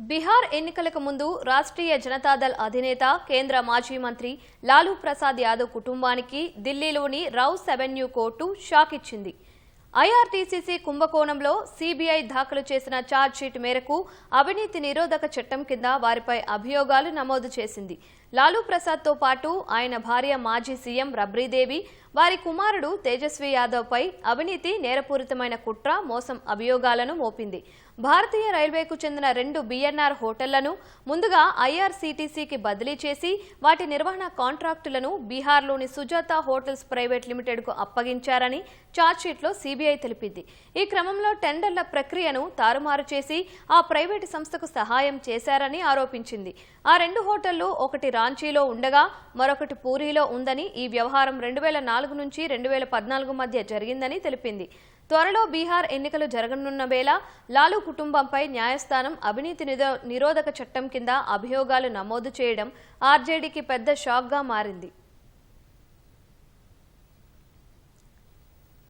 బీహార్ ఎన్నికలకు ముందు రాష్ట్రీయ జనతాదళ్ అధినేత కేంద్ర మాజీ మంత్రి లాలూ ప్రసాద్ యాదవ్ కుటుంబానికి ఢిల్లీలోని రౌస్ అవెన్యూ కోర్టు షాక్ ఇచ్చింది ఐఆర్టీసీసీ కుంభకోణంలో సీబీఐ దాఖలు చేసిన ఛార్జ్షీట్ మేరకు అవినీతి నిరోధక చట్టం కింద వారిపై అభియోగాలు నమోదు చేసింది. లాలూ ప్రసాద్తో పాటు ఆయన భార్య మాజీ సీఎం రబ్రీదేవి వారి కుమారుడు తేజస్వి యాదవ్పై అవినీతి నేరపూరితమైన కుట్ర మోసం అభియోగాలను మోపింది. భారతీయ రైల్వేకు చెందిన రెండు బీఎన్ఆర్ హోటళ్ళను ముందుగా ఐఆర్సీటీసీకి బదిలీ చేసి వాటి నిర్వహణ కాంట్రాక్టులను బీహార్లోని సుజాత హోటల్స్ ప్రైవేట్ లిమిటెడ్కు అప్పగించారని ఛార్జ్షీట్లో సీబీఐ తెలిపింది. ఈ క్రమంలో టెండర్ల ప్రక్రియను తారుమారు చేసి ఆ ప్రైవేటు సంస్థకు సహాయం చేశారని ఆరోపించింది. ఆ రెండు హోటళ్ళు ఒకటి రాంచీలో ఉండగా మరొకటి పూరీలో ఉందని ఈ వ్యవహారం రెండు వేల నాలుగు నుంచి రెండు వేల పద్నాలుగు మధ్య జరిగిందని తెలిపింది. త్వరలో బీహార్ ఎన్నికలు జరగనున్న వేళ లాలూ కుటుంబంపై న్యాయస్థానం అవినీతి నిరో- నిరోధక చట్టం కింద అభియోగాలు నమోదు చేయడం ఆర్జేడీకి పెద్ద షాక్గా మారింది.